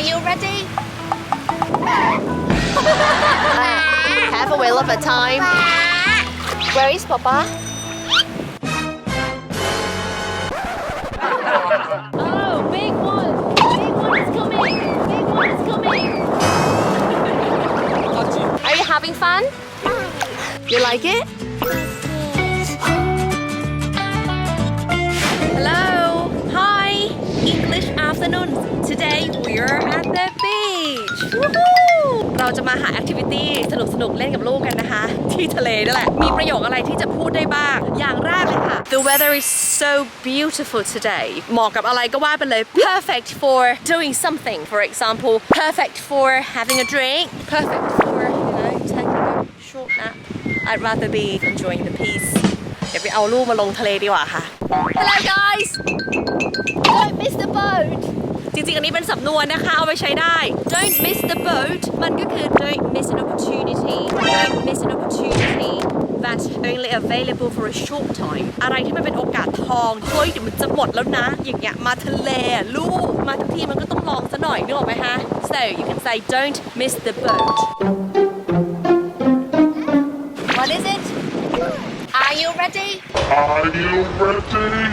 Are you ready? Have a whale of a time. Where is Papa? Oh, big one! Big one is coming! Big one is coming! Are you having fun? You like it? เราจะมาหาแอคทิวิตี้สนุกสนุกเล่นกับลูกกันนะคะ ที่ทะเลนี่นแหละ มีประโยคอะไรที่จะพูดได้บ้าง อย่างแรกเลยค่ะ The weather is so beautiful today เหมาะกับอะไรก็ว่าไปเลย Perfect for doing something for example perfect for having a drink perfect for you know taking a short nap I'd rather be enjoying the peace เดี๋ยวไปเอาลูกมาลงทะเลดีกว่าค่ะ Hello guys Don't miss the boat ริงๆ อันนี้เป็นสำนวนนะคะ เอาไปใช้ได้ Don't miss the boat มันก็คือ Don't miss an opportunity Don't miss an opportunity that's only available for a short time อะไรที่มันเป็นโอกาสทอง เฮ้ยเดี๋ยวมันจะหมดแล้วนะ อย่างเงี้ย มาทะเลลูก มาทั้งทีมันก็ต้องลองซะหน่อยนึกออกไหมคะ so you can say don't miss the boat What is it Are you ready Are you ready?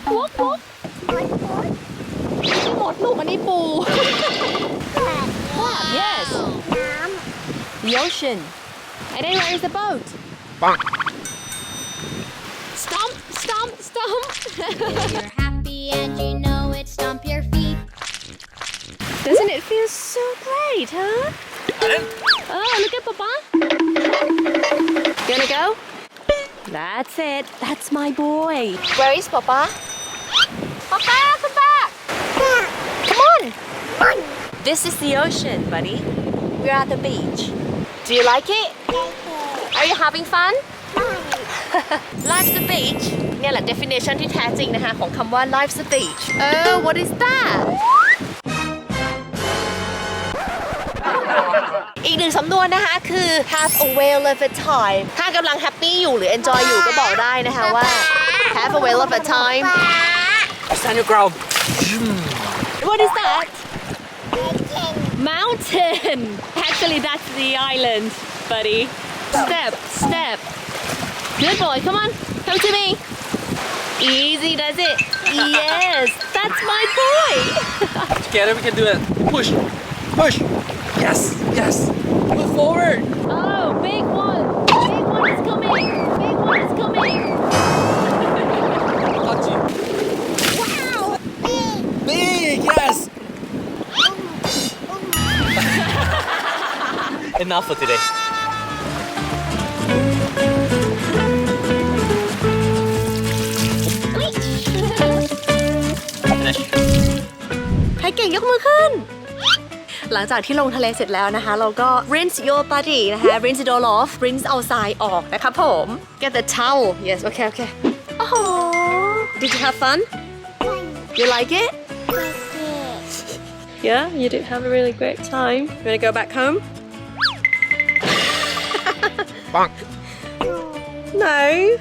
กวกวกนี่หมดลูกอันนี้ปู yes the ocean and then where is the boat Bonk. stomp stomp stomp You're happy and you know it, stomp your feet. doesn't it feel so great huh oh look at papa gonna go that's it that's my boy Where is Papa Papa This is the ocean buddy We're at the beach Do you like it Are you having fun Life's the beach เนี่ยแหละ definition ที่แท้จริงนะคะ ของคำว่า life's the beach เออ what is that อีกหนึ่งสำนวนนะคะคือ have a whale of a time ถ้ากำลังแฮปปี้อยู่หรือ enjoy อยู่ก็บอกได้นะคะว่า have a whale of a time Stand your ground. What is that? Mountain. Actually, that's the island, buddy. Step, step. Good boy. Come on. Come to me. Easy does it. Yes, that's my boy. Together we can do it. Push. Push. Yes. Yes. Move forward. Oh, big one. Big one is coming. Big one is coming. Enough for today. Finish. ใครเก่งยกมือขึ้น หลังจากที่ลงทะเลเสร็จแล้วนะคะ เราก็ rinse your body นะคะ rinse it all off rinse เอาทรายออกนะคะผม get the towel yes okay okay โอ้โห did you have fun you like it yeah you did have a really great time you wanna go back home Bonk. No.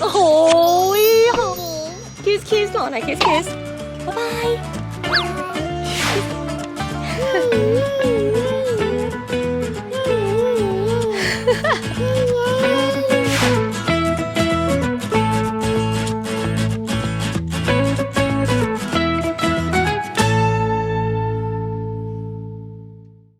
Oh, yeah. Kiss, kiss. No, kiss, kiss. Bye-bye.